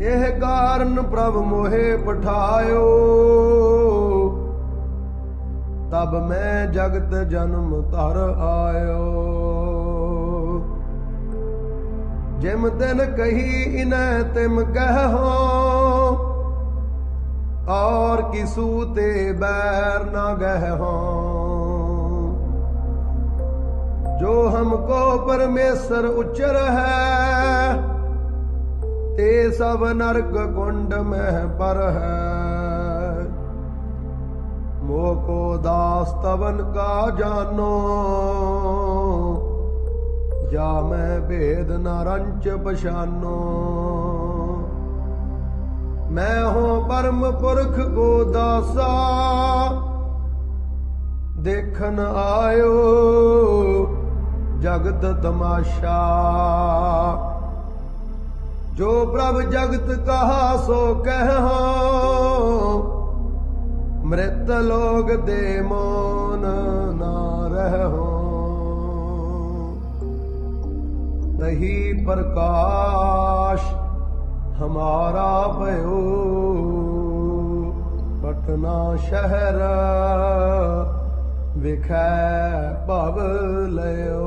ਇਹ ਕਾਰਨ ਪ੍ਰਭ ਮੋਹੇ ਪਠਾਇਓ। ਤਬ ਮੈਂ ਜਗਤ ਜਨਮ ਧਰ ਆਇਓ। ਜਿਮ ਦਿਨ ਕਹੀ ਇਨੈ ਤਿਮ ਕਹੋ ਔਰ ਕਿਸੂ ਤੇ ਬੈਰ ਨਾ ਗਹਿਓ। ਜੋ ਹਮਕੋ ਪਰਮੇਸ਼ਰ ਉਚਰ ਹੈ ਤੇ ਸਭ ਨਰਕ ਕੁੰਡ ਮਹਿ ਪਰ ਹੈ। ਮੋਹ ਕੋ ਦਾਸ ਤਵਨ ਕਾ ਜਾਨੋ, ਜਾ ਮੈਂ ਭੇਦ ਨ ਪਛਾਨੋ। ਮੈਂ ਹੋ ਪਰਮ ਪੁਰਖ ਕੋ ਦਾਸਾ ਦੇਖਣ ਆਇਓ ਜਗਤ ਤਮਾਸ਼ਾ। ਜੋ ਪ੍ਰਭ ਜਗਤ ਕਹਾ ਸੋ ਕਹੋ ਮ੍ਰਿਤ ਲੋਗ ਦੇ ਮੋਨ ਨਾ ਰਹੋ। ਨਹੀਂ ਪ੍ਰਕਾਸ਼ ਹਮਾਰਾ ਭਇਓ। ਪਟਨਾ ਸ਼ਹਿਰ ਵਿਖੈ ਭਵ ਲਿਓ